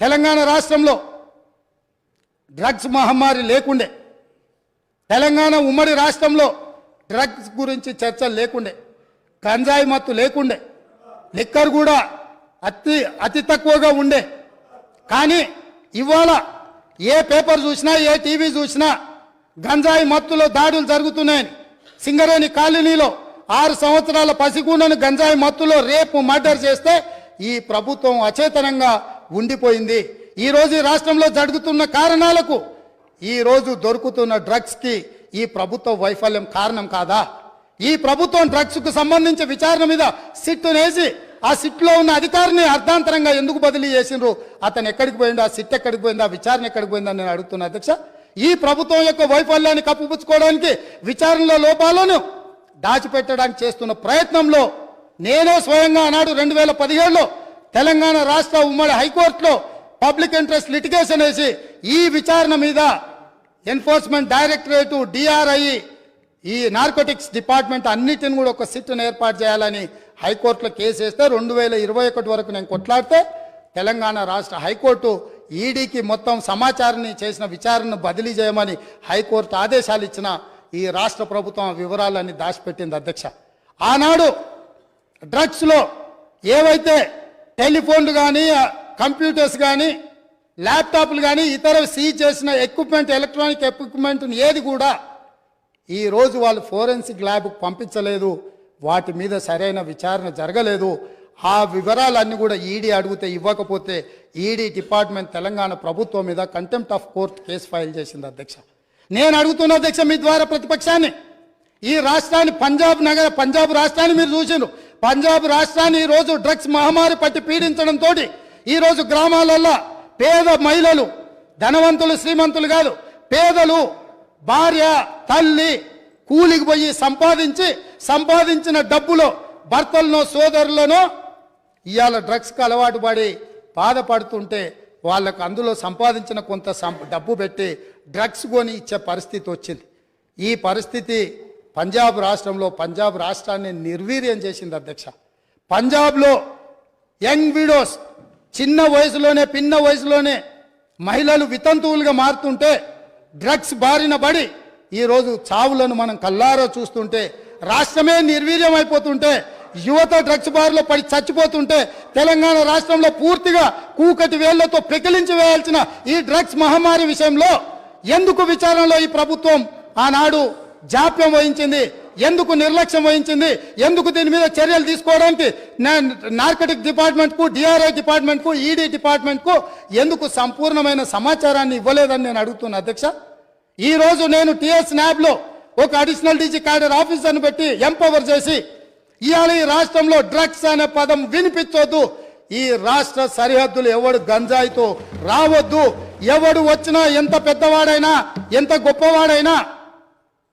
తెలంగాణ రాష్ట్రంలో డ్రగ్స్ మహమ్మారి లేకుండే తెలంగాణ ఉమ్మడి రాష్ట్రంలో డ్రగ్స్ గురించి చర్చలు లేకుండే గంజాయి మత్తు లేకుండే లిక్కర్ కూడా అతి అతి తక్కువగా ఉండే. కానీ ఇవాళ ఏ పేపర్ చూసినా ఏ టీవీ చూసినా గంజాయి మత్తులో దాడులు జరుగుతున్నాయని సింగరేణి కాలనీలో ఆరు సంవత్సరాల పసిగూడను గంజాయి మత్తులో రేపు మర్డర్ చేస్తే ఈ ప్రభుత్వం అచేతనంగా ఉండిపోయింది. ఈరోజు ఈ రాష్ట్రంలో జరుగుతున్న కారణాలకు ఈ రోజు దొరుకుతున్న డ్రగ్స్కి ఈ ప్రభుత్వ వైఫల్యం కారణం కాదా? ఈ ప్రభుత్వం డ్రగ్స్కు సంబంధించి విచారణ మీద సిట్టునేసి ఆ సిట్లో ఉన్న అధికారిని అర్థాంతరంగా ఎందుకు బదిలీ చేసిండ్రు? అతను ఎక్కడికి పోయిండు? ఆ సిట్ ఎక్కడికి పోయింది? ఆ విచారణ ఎక్కడికి పోయిందని నేను అడుగుతున్నా అధ్యక్ష. ఈ ప్రభుత్వం యొక్క వైఫల్యాన్ని కప్పిపుచ్చుకోవడానికి విచారణలో లోపాలను దాచిపెట్టడానికి చేస్తున్న ప్రయత్నంలో నేనే స్వయంగా ఆనాడు రెండు వేల పదిహేడులో తెలంగాణ రాష్ట్ర ఉమ్మడి హైకోర్టులో పబ్లిక్ ఇంట్రెస్ట్ లిటిగేషన్ వేసి ఈ విచారణ మీద ఎన్ఫోర్స్మెంట్ డైరెక్టరేట్ డిఆర్ఐ ఈ నార్కోటిక్స్ డిపార్ట్మెంట్ అన్నిటిని కూడా ఒక సిట్ను ఏర్పాటు చేయాలని హైకోర్టులో కేసు వేస్తే రెండు వేల ఇరవై ఒకటి వరకు నేను కొట్లాడితే తెలంగాణ రాష్ట్ర హైకోర్టు ఈడీకి మొత్తం సమాచారాన్ని చేసిన విచారణను బదిలీ చేయమని హైకోర్టు ఆదేశాలు ఇచ్చిన ఈ రాష్ట్ర ప్రభుత్వం వివరాలన్నీ దాచిపెట్టింది అధ్యక్ష. ఆనాడు డ్రగ్స్లో ఏవైతే టెలిఫోన్లు కానీ కంప్యూటర్స్ కానీ ల్యాప్టాప్లు కానీ ఇతర సీజ్ చేసిన ఎక్విప్మెంట్ ఎలక్ట్రానిక్ ఎక్విప్మెంట్ ఏది కూడా ఈ రోజు వాళ్ళు ఫోరెన్సిక్ ల్యాబ్కు పంపించలేదు. వాటి మీద సరైన విచారణ జరగలేదు. ఆ వివరాలన్నీ కూడా ఈడీ అడిగితే ఇవ్వకపోతే ఈడీ డిపార్ట్మెంట్ తెలంగాణ ప్రభుత్వం మీద contempt of court case file చేసింది అధ్యక్ష. నేను అడుగుతున్న అధ్యక్ష మీ ద్వారా ప్రతిపక్షాన్ని. ఈ రాష్ట్రాన్ని పంజాబ్ నగర పంజాబ్ రాష్ట్రాన్ని మీరు చూసిండ్రు. పంజాబ్ రాష్ట్రాన్ని ఈ రోజు డ్రగ్స్ మహమ్మారి పట్టి పీడించడంతో ఈరోజు గ్రామాలల్లో పేద మహిళలు ధనవంతులు శ్రీమంతులు కాదు పేదలు భార్య తల్లి కూలికి పోయి సంపాదించి సంపాదించిన డబ్బులో భర్తలనో సోదరులనో ఇవాళ డ్రగ్స్కి అలవాటు పడి బాధపడుతుంటే వాళ్ళకు అందులో సంపాదించిన కొంత సం- డబ్బు పెట్టి డ్రగ్స్ కొని ఇచ్చే పరిస్థితి వచ్చింది. ఈ పరిస్థితి పంజాబ్ రాష్ట్రంలో పంజాబ్ రాష్ట్రాన్ని నిర్వీర్యం చేసింది అధ్యక్ష. పంజాబ్లో యంగ్ విడోస్ చిన్న వయసులోనే పిన్న వయసులోనే మహిళలు వితంతువులుగా మారుతుంటే డ్రగ్స్ బారిన పడి ఈరోజు చావులను మనం కల్లారో చూస్తుంటే రాష్ట్రమే నిర్వీర్యం అయిపోతుంటే యువత డ్రగ్స్ బారిలో పడి చచ్చిపోతుంటే తెలంగాణ రాష్ట్రంలో పూర్తిగా కూకటి వేళ్ళతో పెకిలించి వేయాల్సిన ఈ డ్రగ్స్ మహమ్మారి విషయంలో ఎందుకు విచారణలో ఈ ప్రభుత్వం ఆనాడు జాప్యం వహించింది ఎందుకు నిర్లక్ష్యం వహించింది ఎందుకు దీని మీద చర్యలు తీసుకోవడానికి నార్కటిక్ డిపార్ట్మెంట్కు డిఆర్ఐ డిపార్ట్మెంట్కు ఈడీ డిపార్ట్మెంట్కు ఎందుకు సంపూర్ణమైన సమాచారాన్ని ఇవ్వలేదని నేను అడుగుతున్నా అధ్యక్ష. ఈ రోజు నేను టిఎస్ న్యాబ్లో ఒక అడిషనల్ డీజీ క్యాడర్ ఆఫీసర్ను పెట్టి ఎంపవర్ చేసి ఇవాళ ఈ రాష్ట్రంలో డ్రగ్స్ అనే పదం వినిపించొద్దు. ఈ రాష్ట్ర సరిహద్దులు ఎవడు గంజాయితో రావద్దు. ఎవడు వచ్చినా ఎంత పెద్దవాడైనా ఎంత గొప్పవాడైనా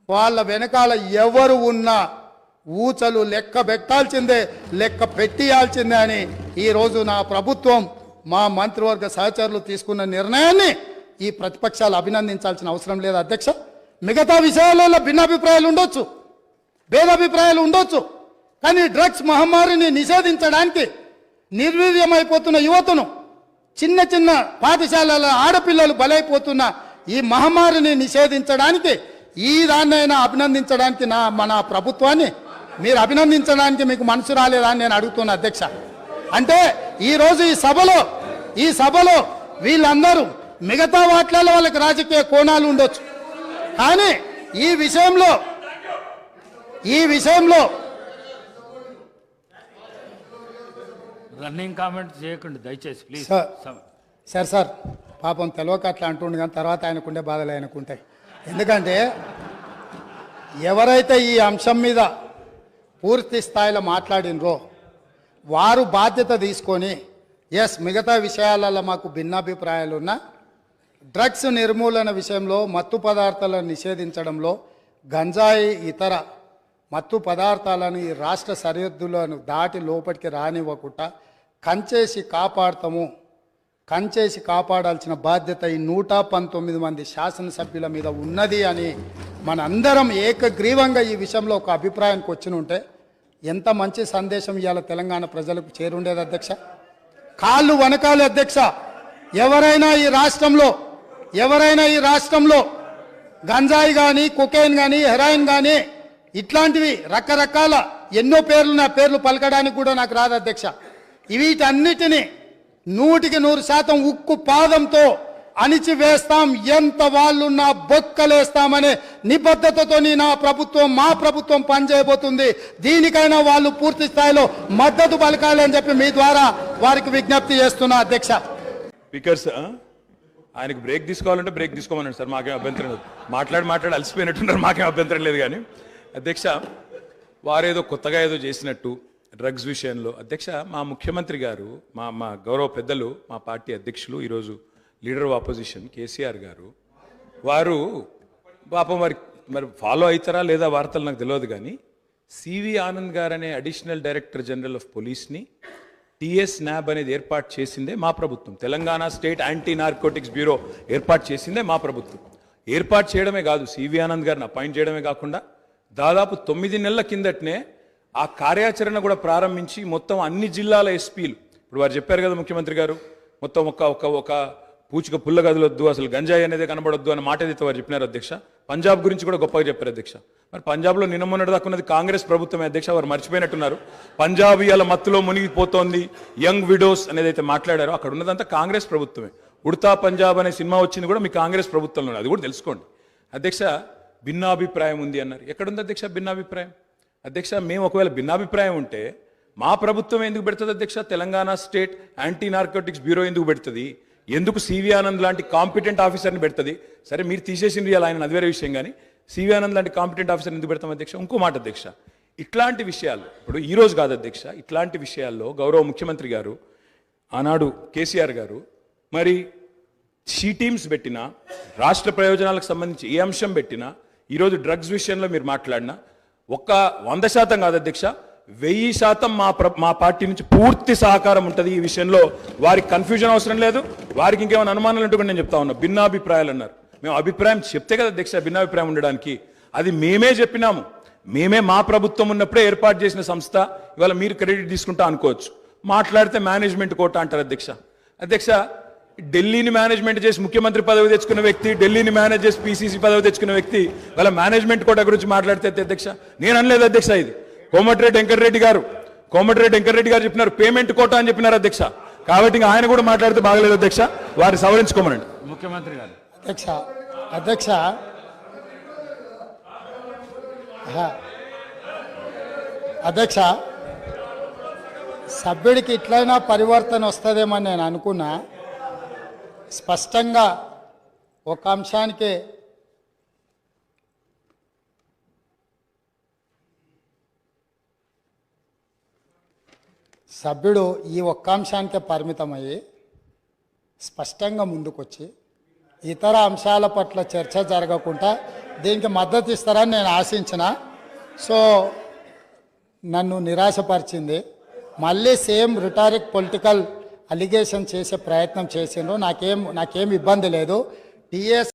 వాళ్ళ వెనకాల ఎవరు ఉన్నా ఊచలు లెక్క పెట్టాల్సిందే లెక్క పెట్టియాల్సిందే అని ఈరోజు నా ప్రభుత్వం మా మంత్రివర్గ సహచరులు తీసుకున్న నిర్ణయాన్ని ఈ ప్రతిపక్షాలు అభినందించాల్సిన అవసరం లేదు అధ్యక్ష. మిగతా విషయాలలో భిన్నాభిప్రాయాలు ఉండొచ్చు భేదాభిప్రాయాలు ఉండొచ్చు కానీ డ్రగ్స్ మహమ్మారిని నిషేధించడానికి నిర్వీర్యమైపోతున్న యువతను చిన్న చిన్న పాఠశాలల ఆడపిల్లలు బలైపోతున్న ఈ మహమ్మారిని నిషేధించడానికి ఈ దాన్నైనా అభినందించడానికి నా మన ప్రభుత్వాన్ని మీరు అభినందించడానికి మీకు మనసు రాలేదా అని నేను అడుగుతున్నా అధ్యక్ష. అంటే ఈ రోజు ఈ సభలో ఈ సభలో వీళ్ళందరూ మిగతా వాటిలలో వాళ్ళకి రాజకీయ కోణాలు ఉండొచ్చు. కానీ ఈ విషయంలో ఈ విషయంలో రన్నింగ్ కామెంట్ చేయకండి దయచేసి ప్లీజ్ సార్. సార్ సార్ పాపం తెలియక అట్లా అంటుండు కానీ తర్వాత ఆయనకుండే బాధలు ఆయనకుంటాయి. ఎందుకంటే ఎవరైతే ఈ అంశం మీద పూర్తి స్థాయిలో మాట్లాడినరో వారు బాధ్యత తీసుకొని ఎస్ మిగతా విషయాలలో మాకు భిన్నాభిప్రాయాలు ఉన్నా డ్రగ్స్ నిర్మూలన విషయంలో మత్తు పదార్థాలను నిషేధించడంలో గంజాయి ఇతర మత్తు పదార్థాలను ఈ రాష్ట్ర సరిహద్దులను దాటి లోపలికి రానివ్వకుండా కంచేసి కాపాడతాము. కంచేసి కాపాడాల్సిన బాధ్యత ఈ నూట పంతొమ్మిది మంది శాసనసభ్యుల మీద ఉన్నది అని మనందరం ఏకగ్రీవంగా ఈ విషయంలో ఒక అభిప్రాయానికి వచ్చిన ఉంటే ఎంత మంచి సందేశం ఇవాళ తెలంగాణ ప్రజలకు చేరుండేది అధ్యక్ష? కాళ్ళు వనకాలి అధ్యక్ష. ఎవరైనా ఈ రాష్ట్రంలో ఎవరైనా ఈ రాష్ట్రంలో గంజాయి కానీ కొకైన్ కానీ హెరాయిన్ కానీ ఇట్లాంటివి రకరకాల ఎన్నో పేర్లు నా పేర్లు పలకడానికి కూడా నాకు రాదు అధ్యక్ష. వీటన్నిటిని నూటికి నూరు శాతం ఉక్కు పాదంతో అణిచివేస్తాం ఎంత వాళ్ళున్నా బొక్కలేస్తామనే నిబద్ధతతోని నా ప్రభుత్వం మా ప్రభుత్వం పనిచేయబోతుంది. దీనికైనా వాళ్ళు పూర్తి స్థాయిలో మద్దతు పలకాలి అని చెప్పి మీ ద్వారా వారికి విజ్ఞప్తి చేస్తున్నా అధ్యక్ష. స్పీకర్స్ ఆ? ఆయనకు బ్రేక్ తీసుకోవాలంటే బ్రేక్ తీసుకోమన్నాడు సార్ మాకేం అభ్యంతరం లేదు. మాట్లాడి మాట్లాడి అలసిపోయినట్టున్నారు మాకేం అభ్యంతరం లేదు కానీ. అధ్యక్ష వారేదో కొత్తగా ఏదో చేసినట్టు డ్రగ్స్ విషయంలో. అధ్యక్ష మా ముఖ్యమంత్రి గారు మా మా గౌరవ పెద్దలు మా పార్టీ అధ్యక్షులు ఈరోజు లీడర్ ఆఫ్ ఆపోజిషన్ కేసీఆర్ గారు. వారు పాపం మరి మరి ఫాలో అవుతారా లేదా వార్తలు నాకు తెలియదు కానీ సివి ఆనంద్ గారు అనే అడిషనల్ డైరెక్టర్ జనరల్ ఆఫ్ పోలీస్ని టిఎస్ న్యాబ్ అనేది ఏర్పాటు చేసిందే మా ప్రభుత్వం. Telangana state anti narcotics bureau ఏర్పాటు చేసిందే మా ప్రభుత్వం. ఏర్పాటు చేయడమే కాదు సివి ఆనంద్ గారిని అపాయింట్ చేయడమే కాకుండా దాదాపు తొమ్మిది నెలల కిందటనే ఆ కార్యాచరణ కూడా ప్రారంభించి మొత్తం అన్ని జిల్లాల ఎస్పీలు ఇప్పుడు వారు చెప్పారు కదా ముఖ్యమంత్రి గారు మొత్తం ఒక ఒక ఒక పూచిక పుల్ల గదిలొద్దు అసలు గంజాయి అనేది కనబడొద్దు అని మాట ఏదైతే వారు చెప్పినారు అధ్యక్ష. పంజాబ్ గురించి కూడా గొప్పగా చెప్పారు అధ్యక్ష. మరి పంజాబ్లో నిన్న మొన్నటి దాకా ఉన్నది కాంగ్రెస్ ప్రభుత్వమే అధ్యక్ష? వారు మర్చిపోయినట్టున్నారు. పంజాబ్ ఇవాళ మత్తులో మునిగిపోతోంది యంగ్ విడోస్ అనేది అయితే మాట్లాడారో. అక్కడ ఉన్నదంతా కాంగ్రెస్ ప్రభుత్వమే. ఉడతా పంజాబ్ అనే సినిమా వచ్చింది కూడా మీ కాంగ్రెస్ ప్రభుత్వంలో అది కూడా తెలుసుకోండి. అధ్యక్ష భిన్నాభిప్రాయం ఉంది అన్నారు. ఎక్కడుంది అధ్యక్ష భిన్నాభిప్రాయం? అధ్యక్ష మేము ఒకవేళ భిన్నాభిప్రాయం ఉంటే మా ప్రభుత్వం ఎందుకు పెడుతుంది అధ్యక్ష? Telangana state anti narcotics bureau ఎందుకు పెడుతుంది? ఎందుకు సివి ఆనంద్ లాంటి కాంపిటెంట్ ఆఫీసర్ని పెడుతుంది? సరే మీరు తీసేసింది ఇలా ఆయన అది వేరే విషయం కానీ సివి ఆనంద్ లాంటి కాంపిటెంట్ ఆఫీసర్ ఎందుకు పెడతాం అధ్యక్ష? ఇంకో మాట అధ్యక్ష. ఇట్లాంటి విషయాలు ఇప్పుడు ఈరోజు కాదు అధ్యక్ష ఇట్లాంటి విషయాల్లో గౌరవ ముఖ్యమంత్రి గారు ఆనాడు కేసీఆర్ గారు మరి షీ టీమ్స్ పెట్టినా రాష్ట్ర ప్రయోజనాలకు సంబంధించి ఏ అంశం పెట్టినా ఈరోజు డ్రగ్స్ విషయంలో మీరు మాట్లాడినా ఒక్క వంద శాతం కాదు అధ్యక్ష వెయ్యి శాతం మా ప్ర మా పార్టీ నుంచి పూర్తి సహకారం ఉంటుంది ఈ విషయంలో. వారికి కన్ఫ్యూజన్ అవసరం లేదు. వారికి ఇంకేమైనా అనుమానాలు ఉంటే కూడా నేను చెప్తా ఉన్నా. భిన్నాభిప్రాయాలు అన్నారు. మేము అభిప్రాయం చెప్తే కదా దీక్ష భిన్నాభిప్రాయం ఉండడానికి. అది మేమే చెప్పినాము. మేమే మా ప్రభుత్వం ఉన్నప్పుడే ఏర్పాటు చేసిన సంస్థ. ఇవాళ మీరు క్రెడిట్ తీసుకుంటా అనుకోవచ్చు. మాట్లాడితే మేనేజ్మెంట్ కోట అంటారు అధ్యక్ష. అధ్యక్ష ఢిల్లీని మేనేజ్మెంట్ చేసి ముఖ్యమంత్రి పదవి తెచ్చుకున్న వ్యక్తి ఢిల్లీని మేనేజ్ చేసి పీసీసీ పదవి తెచ్చుకున్న వ్యక్తి వాళ్ళ మేనేజ్మెంట్ కోట గురించి మాట్లాడితే అధ్యక్ష నేను అనలేదు అధ్యక్ష ఇది. కోమటిరెడ్డి వెంకటరెడ్డి గారు. కోమటిరెడ్డి వెంకటరెడ్డి గారు చెప్పినారు పేమెంట్ కోట అని చెప్పినారు అధ్యక్ష. కాబట్టి ఇంకా ఆయన కూడా మాట్లాడితే బాగలేదు అధ్యక్ష. వారిని సవరించుకోమనండి. ముఖ్యమంత్రి గారు. అధ్యక్ష అధ్యక్ష. అధ్యక్ష సభ్యుడికి ఇట్లయినా పరివర్తన వస్తుందేమని నేను అనుకున్నా. స్పష్టంగా ఒక అంశానికి సభ్యుడు ఈ ఒక్క అంశానికే పరిమితమయ్యి స్పష్టంగా ముందుకొచ్చి ఇతర అంశాల పట్ల చర్చ జరగకుండా దీనికి మద్దతు ఇస్తారని నేను ఆశించిన. సో నన్ను నిరాశపరిచింది. మళ్ళీ సేమ్ రిటారిక్ పొలిటికల్ అలిగేషన్ చేసే ప్రయత్నం చేసిండ్రు. నాకేం నాకేం ఇబ్బంది లేదు. టీఎస్